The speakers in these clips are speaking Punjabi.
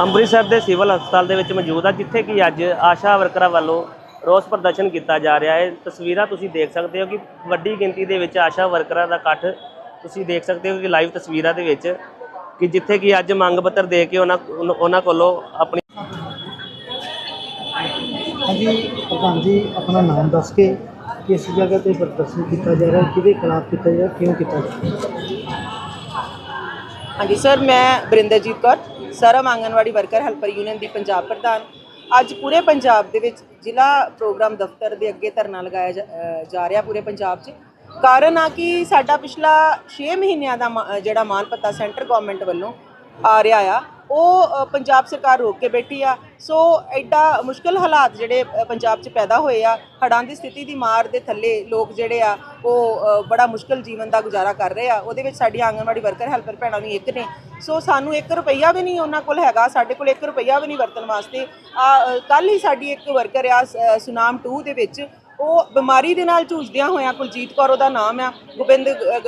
ਅੰਮ੍ਰਿਤਸਰ ਦੇ ਸਿਵਲ ਹਸਪਤਾਲ ਦੇ ਵਿੱਚ ਮੌਜੂਦ ਆ ਜਿੱਥੇ ਕਿ ਅੱਜ ਆਸ਼ਾ ਵਰਕਰਾਂ ਵੱਲੋਂ ਰੋਸ ਪ੍ਰਦਰਸ਼ਨ ਕੀਤਾ ਜਾ ਰਿਹਾ ਹੈ। ਤਸਵੀਰਾਂ ਤੁਸੀਂ ਦੇਖ ਸਕਦੇ ਹੋ ਕਿ ਵੱਡੀ ਗਿਣਤੀ ਦੇ ਵਿੱਚ ਆਸ਼ਾ ਵਰਕਰਾਂ ਦਾ ਇਕੱਠ ਤੁਸੀਂ ਦੇਖ ਸਕਦੇ ਹੋ ਕਿ ਲਾਈਵ ਤਸਵੀਰਾਂ ਦੇ ਵਿੱਚ ਕਿ ਜਿੱਥੇ ਕਿ ਅੱਜ ਮੰਗ ਪੱਤਰ ਦੇ ਕੇ ਉਹਨਾਂ ਉਹਨਾਂ ਕੋਲੋਂ ਆਪਣੀ ਹਾਂਜੀ ਪ੍ਰਧਾਨ ਜੀ ਆਪਣਾ ਨਾਮ ਦੱਸ ਕੇ ਕਿਸ ਜਗ੍ਹਾ ਤੇ ਪ੍ਰਦਰਸ਼ਨ ਕੀਤਾ ਜਾ ਰਿਹਾ ਕਿਹਦੇ ਖਿਲਾਫ ਕੀਤਾ ਜਾ ਰਿਹਾ ਕਿਉਂ ਕੀਤਾ ਜਾ ਰਿਹਾ? ਹਾਂਜੀ ਸਰ ਮੈਂ ਬਰਿੰਦਰਜੀਤ ਕੌਰ। ਸਰਮ ਆਂਗਨਵਾੜੀ ਵਰਕਰ ਹੈਲਪਰ ਯੂਨੀਅਨ ਦੀ ਪੰਜਾਬ ਪ੍ਰਧਾਨ। ਅੱਜ ਪੂਰੇ ਪੰਜਾਬ ਦੇ ਵਿੱਚ ਜ਼ਿਲ੍ਹਾ ਪ੍ਰੋਗਰਾਮ ਦਫ਼ਤਰ ਦੇ ਅੱਗੇ ਧਰਨਾ ਲਗਾਇਆ ਜਾ- ਜਾ ਰਿਹਾ ਪੂਰੇ ਪੰਜਾਬ 'ਚ। ਕਾਰਨ ਆ ਕਿ ਸਾਡਾ ਪਿਛਲਾ 6 ਮਹੀਨਿਆਂ ਦਾ ਮਾ- ਜਿਹੜਾ ਮਾਨ ਪੱਤਾ ਸੈਂਟਰ ਗਵਰਨਮੈਂਟ ਵੱਲੋਂ ਆ ਰਿਹਾ ਆ। ਉਹ ਪੰਜਾਬ ਸਰਕਾਰ ਰੋਕ ਕੇ ਬੈਠੀ ਆ। ਸੋ ਐਡਾ ਮੁਸ਼ਕਲ ਹਾਲਾਤ ਜਿਹੜੇ ਪੰਜਾਬ 'ਚ ਪੈਦਾ ਹੋਏ ਆ। ਹੜ੍ਹਾਂ ਦੀ ਸਥਿਤੀ ਦੀ ਮਾਰ ਦੇ ਥੱਲੇ ਲੋਕ ਜਿਹੜੇ ਆ ਉਹ ਬੜਾ ਮੁਸ਼ਕਲ ਜੀਵਨ ਦਾ ਗੁਜ਼ਾਰਾ ਕਰ ਰਹੇ ਆ। ਉਹਦੇ ਵਿੱਚ ਸਾਡੀ ਆਂਗਣਵਾੜੀ ਵਰਕਰ ਹੈਲਪਰ ਭੈਣਾਂ ਵੀ ਇੱਕ ਨੇ। ਸੋ ਸਾਨੂੰ 1 ਰੁਪਈਆ ਵੀ ਨਹੀਂ ਉਹਨਾਂ ਕੋਲ ਹੈਗਾ। ਸਾਡੇ ਕੋਲ 1 ਰੁਪਈਆ ਵੀ ਨਹੀਂ ਵਰਤਣ ਵਾਸਤੇ। ਕੱਲ ਹੀ ਸਾਡੀ ਇੱਕ ਵਰਕਰ ਆ ਸ- ਸੁਨਾਮ 2 ਦੇ ਵਿੱਚ ਉਹ ਬਿਮਾਰੀ ਦੇ ਨਾਲ ਜੂਝਦਿਆਂ ਹੋਇਆਂ ਕੁਲਜੀਤ ਕੌਰ ਉਹਦਾ ਨਾਮ ਆ। ਗੋਬਿੰਦ ਅ,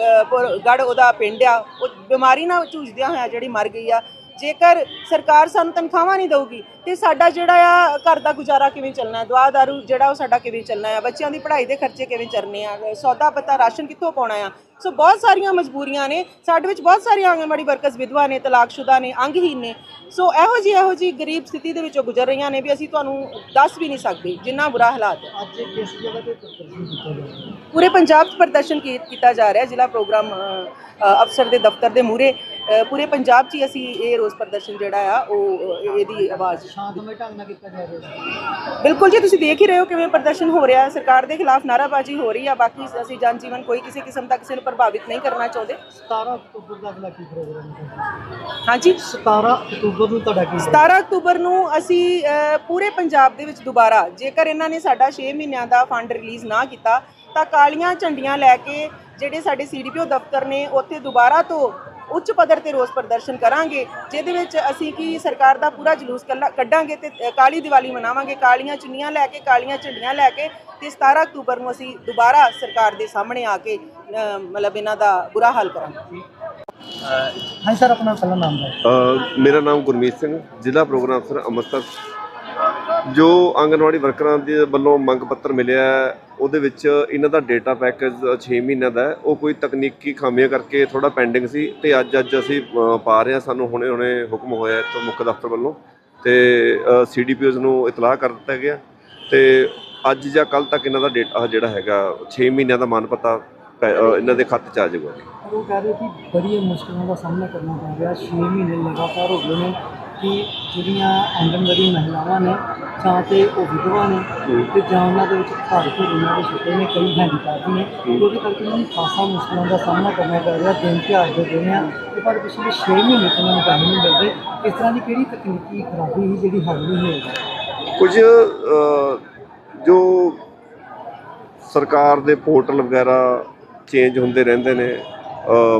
ਗੜ ਉਹਦਾ ਪਿੰਡ ਆ। ਉਹ ਬਿਮਾਰੀ ਨਾਲ ਜੂਝਦਿਆਂ ਹੋਇਆ ਜਿਹੜੀ ਮਰ ਗਈ ਆ। ਜੇਕਰ ਸਰਕਾਰ ਸਾਨੂੰ ਤਨਖਾਹਾਂ ਨਹੀਂ ਦਊਗੀ ਤੇ ਸਾਡਾ ਜਿਹੜਾ ਆ ਘਰ ਦਾ ਗੁਜ਼ਾਰਾ ਕਿਵੇਂ ਚੱਲਣਾ? ਹੈ ਦਵਾ ਦਾਰੂ ਜਿਹੜਾ ਉਹ ਸਾਡਾ ਕਿਵੇਂ ਚੱਲਣਾ ਹੈ ਬੱਚਿਆਂ ਦੀ ਪੜ੍ਹਾਈ ਦੇ ਖਰਚੇ ਕਿਵੇਂ ਚਰਨੇ ਆ? ਸੌਦਾ ਪੱਤਾ ਰਾਸ਼ਨ ਕਿੱਥੋਂ ਪਾਉਣਾ ਆ? ਸੋ ਬਹੁਤ ਸਾਰੀਆਂ ਮਜਬੂਰੀਆਂ ਨੇ। ਸਾਡੇ ਵਿੱਚ ਬਹੁਤ ਸਾਰੀਆਂ ਆਂਗਨਵਾੜੀ ਵਰਕਰਸ ਵਿਧਵਾ ਨੇ ਤਲਾਕਸ਼ੁਦਾ ਨੇ ਅੰਗਹੀਨ ਨੇ। ਸੋ ਇਹੋ ਜਿਹੀ ਇਹੋ ਜਿਹੀ ਗਰੀਬ ਸਥਿਤੀ ਦੇ ਵਿੱਚੋਂ ਗੁਜ਼ਰ ਰਹੀਆਂ ਨੇ ਵੀ ਅਸੀਂ ਤੁਹਾਨੂੰ ਦੱਸ ਵੀ ਨਹੀਂ ਸਕਦੇ ਜਿੰਨਾ ਬੁਰਾ ਹਾਲਾਤ ਹੈ। ਅੱਜ ਕਿਸ ਜਗ੍ਹਾ ਤੇ ਪ੍ਰਦਰਸ਼ਨ ਕੀਤਾ ਜਾ ਰਿਹਾ? ਪੂਰੇ ਪੰਜਾਬ 'ਚ ਪ੍ਰਦਰਸ਼ਨ ਕੀਤਾ ਜਾ ਰਿਹਾ ਜ਼ਿਲ੍ਹਾ ਪ੍ਰੋਗਰਾਮ ਅਫਸਰ ਦੇ ਦਫ਼ਤਰ ਦੇ ਮੂਹਰੇ। ਪੂਰੇ ਪੰਜਾਬ 'ਚ ਹੀ ਅਸੀਂ ਇਹ ਰੋਸ ਪ੍ਰਦਰਸ਼ਨ ਜਿਹੜਾ ਆ ਉਹ ਇਹਦੀ ਆਵਾਜ਼। ਸ਼ਾਂਤਮਈ ਢੰਗ ਨਾਲ ਕੀਤਾ ਜਾ ਰਿਹਾ ਬਿਲਕੁਲ ਜੀ ਤੁਸੀਂ ਦੇਖ ਹੀ ਰਹੇ ਹੋ ਕਿਵੇਂ ਪ੍ਰਦਰਸ਼ਨ ਹੋ ਰਿਹਾ ਹੈ। ਸਰਕਾਰ ਦੇ ਖਿਲਾਫ ਨਾਰਾਬਾਜ਼ੀ ਹੋ ਰਹੀ ਆ ਬਾਕੀ ਅਸੀਂ ਜਨ ਜੀਵਨ ਕੋਈ ਕਿਸੇ ਕਿਸਮ ਦਾ ਕਿਸੇ ਨੂੰ ਪ੍ਰਭਾਵਿਤ ਨਹੀਂ ਕਰਨਾ ਚਾਹੁੰਦੇ। 17 ਅਕਤੂਬਰ ਦਾ ਅਗਲਾ ਕੀ ਪ੍ਰੋਗਰਾਮ ਹੈ? ਹਾਂਜੀ। 17 ਅਕਤੂਬਰ ਨੂੰ ਤੁਹਾਡਾ ਕੀ 17 ਅਕਤੂਬਰ ਨੂੰ ਅਸੀਂ ਪੂਰੇ ਪੰਜਾਬ ਦੇ ਵਿੱਚ ਦੁਬਾਰਾ ਜੇਕਰ ਇਹਨਾਂ ਨੇ ਸਾਡਾ 6 ਮਹੀਨਿਆਂ ਦਾ ਫੰਡ ਰਿਲੀਜ਼ ਨਾ ਕੀਤਾ ਤਾਂ ਕਾਲੀਆਂ ਝੰਡੀਆਂ ਲੈ ਕੇ ਜਿਹੜੇ ਸਾਡੇ ਸੀਡੀਪੀਓ ਦਫ਼ਤਰ ਨੇ ਉੱਥੇ ਦੁਬਾਰਾ ਤੋਂ ਉੱਚ ਪੱਧਰ ਤੇ ਰੋਸ ਪ੍ਰਦਰਸ਼ਨ ਕਰਾਂਗੇ ਜਿਹਦੇ ਵਿੱਚ ਅਸੀਂ ਕੀ ਸਰਕਾਰ ਦਾ ਪੂਰਾ ਜਲੂਸ ਕੱਲਾ- ਕੱਢਾਂਗੇ ਤੇ ਕਾਲੀ ਦੀਵਾਲੀ ਮਨਾਵਾਂਗੇ ਕਾਲੀਆਂ ਚੁੰਨੀਆਂ ਲੈ ਕੇ ਕਾਲੀਆਂ ਝੰਡੀਆਂ ਲੈ ਕੇ ਤੇ 17 ਅਕਤੂਬਰ ਨੂੰ ਅਸੀਂ ਦੁਬਾਰਾ ਸਰਕਾਰ ਦੇ ਸਾਹਮਣੇ ਆ ਕੇ ਮਤਲਬ ਇਹਨਾਂ ਦਾ ਬੁਰਾ ਹਾਲ ਕਰਾਂਗੇ। ਹਾਂਜੀ ਸਰ ਆਪਣਾ ਪਹਿਲਾ ਨਾਮ ਅ, ਮੇਰਾ ਨਾਮ ਗੁਰਮੀਤ ਸਿੰਘ ਜ਼ਿਲ੍ਹਾ ਪ੍ਰੋਗਰਾਮ ਅਫਸਰ ਅੰਮ੍ਰਿਤਸਰ। ਜੋ ਆਂਗਨਵਾੜੀ ਵਰਕਰਾਂ ਦੇ ਵੱਲੋਂ ਮੰਗ ਪੱਤਰ ਮਿਲਿਆ ਉਹਦੇ ਵਿੱਚ ਇਹਨਾਂ ਦਾ ਡੇਟਾ ਪੈਕੇਜ 6 ਮਹੀਨਿਆਂ ਦਾ ਉਹ ਕੋਈ ਤਕਨੀਕੀ ਖਾਮੀਆਂ ਕਰਕੇ ਥੋੜਾ ਪੈਂਡਿੰਗ ਸੀ ਤੇ ਅੱਜ ਅੱਜ ਅਸੀਂ ਪਾ ਰਹੇ ਹਾਂ। ਸਾਨੂੰ ਹੁਣੇ ਹੁਣੇ ਹੁਕਮ ਹੋਇਆ ਇੱਥੋਂ ਮੁੱਖ ਦਫ਼ਤਰ ਵੱਲੋਂ ਤੇ ਸੀਡੀਪੀਓਜ਼ ਨੂੰ ਇਤਲਾਹ ਕਰ ਦਿੱਤਾ ਗਿਆ ਤੇ ਅੱਜ ਜਾਂ ਕੱਲ ਤੱਕ ਇਹਨਾਂ ਦਾ ਡੇਟਾ ਜਿਹੜਾ ਹੈਗਾ 6 ਮਹੀਨਿਆਂ ਦਾ ਮਾਨ ਪਤਾ ਪੈ- ਇਹਨਾਂ ਦੇ ਖਾਤੇ 'ਚ ਆ ਜਾਊਗਾ। ਉਹ ਕਹਿ ਰਹੇ ਕਿ ਬੜੀਆਂ ਮੁਸ਼ਕਲਾਂ ਦਾ ਸਾਹਮਣਾ ਕਰਨਾ ਪੈ ਰਿਹਾ। 6 ਮਹੀਨੇ ਲਗਾਤਾਰ ਹੋ ਗਏ ਨੇ ਕਿ ਜਿਹੜੀਆਂ ਆਂਗਨਵਾੜੀ ਮਹਿਲਾਵਾਂ ਨੇ ਜਾਂ ਤੇ ਉਹ ਵਿਧਵਾ ਨੇ ਤੇ ਜਾਂ ਉਹਨਾਂ ਦੇ ਵਿੱਚ ਘਰ ਘਰ ਉਹਨਾਂ ਦੇ ਛੋਟੇ ਨੇ ਕਈ ਹੈਂਡੀਕੈਪ ਨੇ। ਉਹਦੇ ਕਰਕੇ ਉਹਨਾਂ ਨੂੰ ਖਾਸਾ ਮੁਸ਼ਕਲਾਂ ਦਾ ਸਾਹਮਣਾ ਕਰਨਾ ਪੈ ਰਿਹਾ ਦਿਨ ਤਿਉਹਾਰ ਦੇ ਦਿਨ ਆ। ਤੇ ਪਰ ਪਿਛਲੇ 6 ਮਹੀਨੇ ਤੋਂ ਉਹਨਾਂ ਨੂੰ ਨਹੀਂ ਮਿਲਦੇ। ਇਸ ਤਰ੍ਹਾਂ ਦੀ ਕਿਹੜੀ ਤਕਨੀਕੀ ਖਰਾਬੀ ਸੀ ਜਿਹੜੀ ਹੱਲ ਨਹੀਂ ਹੋਏਗੀ ਕੁਝ ਜੋ ਸਰਕਾਰ ਦੇ ਪੋਰਟਲ ਵਗੈਰਾ ਚੇਂਜ ਹੁੰਦੇ ਰਹਿੰਦੇ ਨੇ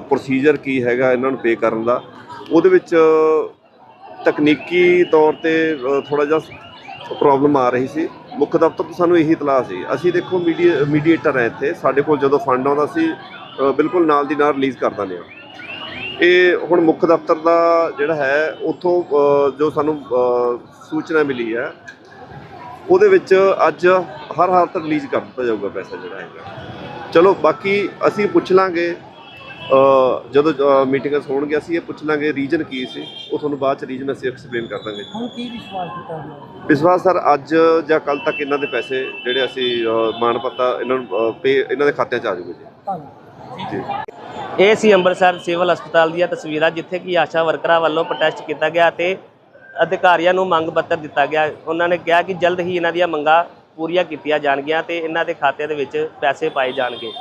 ਪ੍ਰੋਸੀਜਰ ਕੀ ਹੈਗਾ ਇਹਨਾਂ ਨੂੰ ਪੇ ਕਰਨ ਦਾ ਉਹਦੇ ਵਿੱਚ ਤਕਨੀਕੀ ਤੌਰ ਤੇ ਥੋੜਾ ਜਿਹਾ ਪ੍ਰੋਬਲਮ ਆ ਰਹੀ ਸੀ। ਮੁੱਖ ਦਫ਼ਤਰ ਤੋਂ ਸਾਨੂੰ ਇਹੀ ਇਤਲਾਹ ਸੀ। ਅਸੀਂ ਦੇਖੋ ਮੀਡੀਆ ਮੀਡੀਏਟਰ ਹੈ ਇੱਥੇ। ਸਾਡੇ ਕੋਲ ਜਦੋਂ ਫੰਡ ਆਉਂਦਾ ਸੀ ਬਿਲਕੁਲ ਨਾਲ ਦੀ ਨਾਲ ਰਿਲੀਜ਼ ਕਰ ਦਿੰਦੇ ਹਾਂ ਇਹ ਹੁਣ ਮੁੱਖ ਦਫ਼ਤਰ ਦਾ ਜਿਹੜਾ ਹੈ, ਉੱਥੋਂ ਜੋ ਸਾਨੂੰ ਸੂਚਨਾ ਮਿਲੀ ਹੈ, ਉਹਦੇ ਵਿੱਚ ਅੱਜ ਹਰ ਹਾਲਤ ਰਿਲੀਜ਼ ਕਰ ਦਿੱਤਾ ਜਾਊਗਾ ਪੈਸਾ ਜਿਹੜਾ ਹੈਗਾ। ਚਲੋ, ਬਾਕੀ ਅਸੀਂ ਪੁੱਛ ਲਾਂਗੇ। ਜਦੋਂ ਮੀਟਿੰਗਸ ਹੋਣਗੇ ਅਸੀਂ ਇਹ ਪੁੱਛ ਲਾਂਗੇ ਰੀਜਨ ਕੀ ਸੀ। ਉਹ ਤੁਹਾਨੂੰ ਬਾਅਦ ਚ ਰੀਜਨ ਅਸੀਂ ਐਕਸਪਲੇਨ ਕਰ ਦਾਂਗੇ ਹੁਣ ਕੀ ਵਿਸ਼ਵਾਸ ਕੀਤਾ ਗਿਆ? ਵਿਸ਼ਵਾਸ ਸਰ ਅੱਜ ਜਾਂ ਕੱਲ ਤੱਕ ਇਹਨਾਂ ਦੇ ਪੈਸੇ ਜਿਹੜੇ ਅਸੀਂ ਮਾਣ ਪੱਤਾ ਇਹਨਾਂ ਨੂੰ ਪੇ ਇਹਨਾਂ ਦੇ ਖਾਤਿਆਂ ਚ ਆ ਜਾਊਗੇ ਜੀ। ਜੀ। ਇਹ ਸੀ ਅੰਮ੍ਰਿਤਸਰ ਸਿਵਲ ਹਸਪਤਾਲ ਦੀਆਂ ਤਸਵੀਰਾਂ ਜਿੱਥੇ ਕਿ ਆਸ਼ਾ ਵਰਕਰਾਂ ਵੱਲੋਂ ਪ੍ਰੋਟੈਸਟ ਕੀਤਾ ਗਿਆ ਤੇ ਅਧਿਕਾਰੀਆਂ ਨੂੰ ਮੰਗ ਪੱਤਰ ਦਿੱਤਾ ਗਿਆ। ਉਹਨਾਂ ਨੇ ਕਿਹਾ ਕਿ ਜਲਦ ਹੀ ਇਹਨਾਂ ਦੀਆਂ ਮੰਗਾਂ ਪੂਰੀਆਂ ਕੀਤੀਆਂ ਜਾਣਗੀਆਂ ਤੇ ਇਹਨਾਂ ਦੇ ਖਾਤਿਆਂ ਦੇ ਵਿੱਚ ਪੈਸੇ ਪਾਏ ਜਾਣਗੇ।